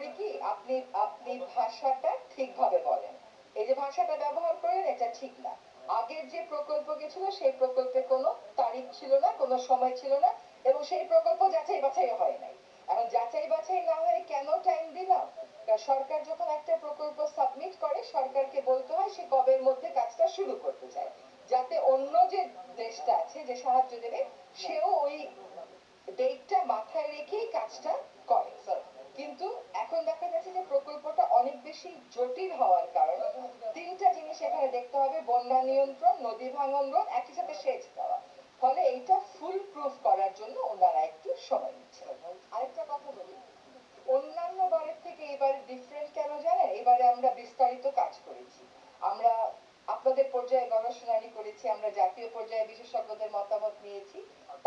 করি কি আপনি আপনি ভাষাটা ঠিকভাবে বলেন। এই যে ভাষাটা ব্যবহার করেন, এটা ঠিক না। আগের যে প্রকল্প গেছিল, সেই প্রকল্পে কোনো তারিখ ছিল না, কোনো সময় ছিল না, এবং সেই প্রকল্প যাচাই বাছাই হয় নাই। এখন যাচাই বাছাই না হয়ে কেন টাইম দিলাম? সরকার যখন একটা প্রকল্প সাবমিট করে, সরকারকে বলতে হয় সে কবের মধ্যে কাজটা শুরু করতে চায়। যাতে অন্য যে দেশটা আছে, যে সাহায্য দেবে, সেও ওই ডেটটা মাথায় রেখেই কাজটা করে কিন্তু এখন দেখা যাচ্ছে যে প্রকল্পটা অনেক বেশি জটিল হওয়ার কারণে তিনটা জিনিস এখানে দেখতে হবে, বন্যা নিয়ন্ত্রণ, নদী ভাঙন রোধ, একই সাথে সেচ দেওয়া। ফলে এইটা ফুল প্রুফ করার জন্য ওনারা একটু সময় নিচ্ছে আরেকটা কথা বলি, অন্যান্য বারের থেকে এবার ডিফারেন্ট কেন জানেন? এবারে আমরা বিস্তারিত কাজ করেছি। আমরা আপনাদের পর্যায়ে গণশুনানি করেছি, আমরা জাতীয় পর্যায়ে বিশেষজ্ঞদের মতামত নিয়েছি।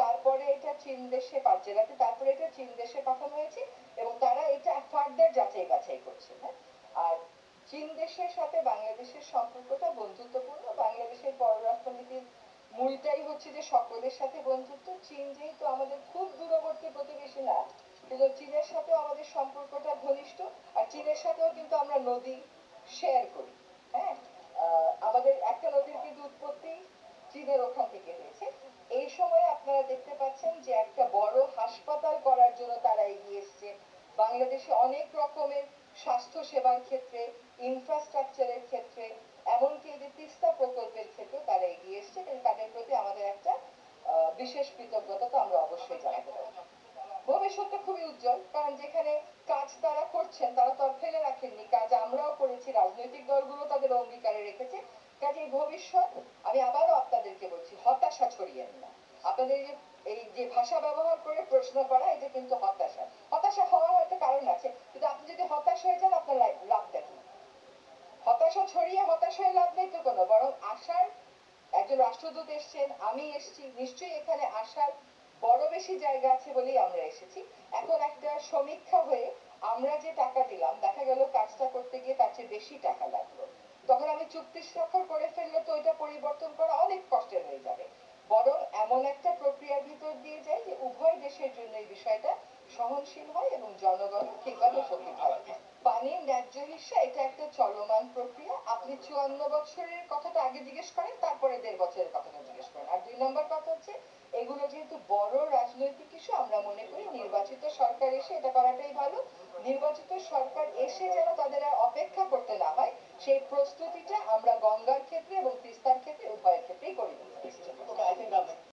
তারপরে এটা চীন দেশে পাঁচ জেলাতে তারপরে এটা চীন দেশে পাঠানো হয়েছে এবং তারা এটা ফার্দার যাচাই বাছাই করছে হ্যাঁ? আর চীন দেশের সাথে বাংলাদেশের সম্পর্কটা বন্ধুত্বপূর্ণ। বাংলাদেশের পররাষ্ট্রনীতির মূলটাই হচ্ছে যে সকলের সাথে বন্ধুত্ব। চীন যেহেতু আমাদের খুব দূরবর্তী প্রতিবেশী না, কিন্তু চীনের সাথেও আমাদের সম্পর্কটা ঘনিষ্ঠ। আর চীনের সাথেও কিন্তু আমরা নদী শেয়ার করি হ্যাঁ আহ, আমাদের একটা নদীর কিন্তু উৎপত্তি চীনের ওখান থেকে হয়েছে এই সময় আপনারা দেখতে পাচ্ছেন যে একটা বড় হাসপাতাল করার জন্য তারা এগিয়ে এসছে। বাংলাদেশে অনেক রকমের স্বাস্থ্য সেবার ক্ষেত্রে ইনফ্রাস্ট্রাকচারের ক্ষেত্রে, এমনকি এই যে তিস্তা প্রকল্পের ক্ষেত্রে তারা এগিয়ে এসছে। তাদের প্রতি আমাদের একটা বিশেষ কৃতজ্ঞতা তো আমরা অবশ্যই জানাতে পারি। ভবিষ্যৎটা খুবই উজ্জ্বল, কারণ যেখানে কাজ তারা করছেন, তারা তো আর ফেলে রাখেননি। কাজ আমরাও করেছি, রাজনৈতিক দলগুলো তাদের অঙ্গীকারে রেখেছে কাজে এই ভবিষ্যৎ আমি আবারও আপনাদেরকে বলছি হতাশা ছড়িয়েন না আপনাদের এই যে ভাষা ব্যবহার করে প্রশ্ন করা এটা কিন্তু হতাশা। হতাশা হওয়ার হয়তো কারণ আছে, কিন্তু আপনি যদি হতাশ হয়ে যান, আপনার লাভটা কি হতাশা ছড়িয়ে হতাশ হয়ে লাভ নেই তো কোনো, বরং আশার, একজন রাষ্ট্রদূত এসছেন, আমি এসেছি, নিশ্চয়ই এখানে আসার বড় বেশি জায়গা আছে বলেই আমরা এসেছি। এখন একটা সমীক্ষা হয়ে আমরা যে টাকা দিলাম, দেখা গেল কাজটা করতে গিয়ে তার চেয়ে বেশি টাকা লাগল। তখন আমি চুক্তি স্বাক্ষর করে ফেললে তো ওইটা পরিবর্তন করা অনেক কষ্টের হয়ে যাবে। বরং এমন একটা প্রক্রিয়ার ভিতর দিয়ে যায় যে উভয় দেশের জন্য এই বিষয়টা সহনশীল হয় এবং জনগণ ঠিকভাবে উপকৃত হয়। পানির ন্যায্য হিসা এটা একটা চলমান প্রক্রিয়া। আপনি চুয়ান্ন বছরের কথাটা আগে জিজ্ঞেস করেন, তারপরে দেড় বছরের কথাটা জিজ্ঞেস করেন। আর দুই নম্বর কথা হচ্ছে, এগুলো যেহেতু বড় রাজনৈতিক ইস্যু, আমরা মনে করি নির্বাচিত সরকার এসে এটা করাটাই ভালো। নির্বাচিত সরকার এসে যেন তাদের আর অপেক্ষা করতে না হয় সেই প্রস্তুতিটা আমরা গঙ্গার ক্ষেত্রে এবং তিস্তার ক্ষেত্রে উভয়ের ক্ষেত্রেই করে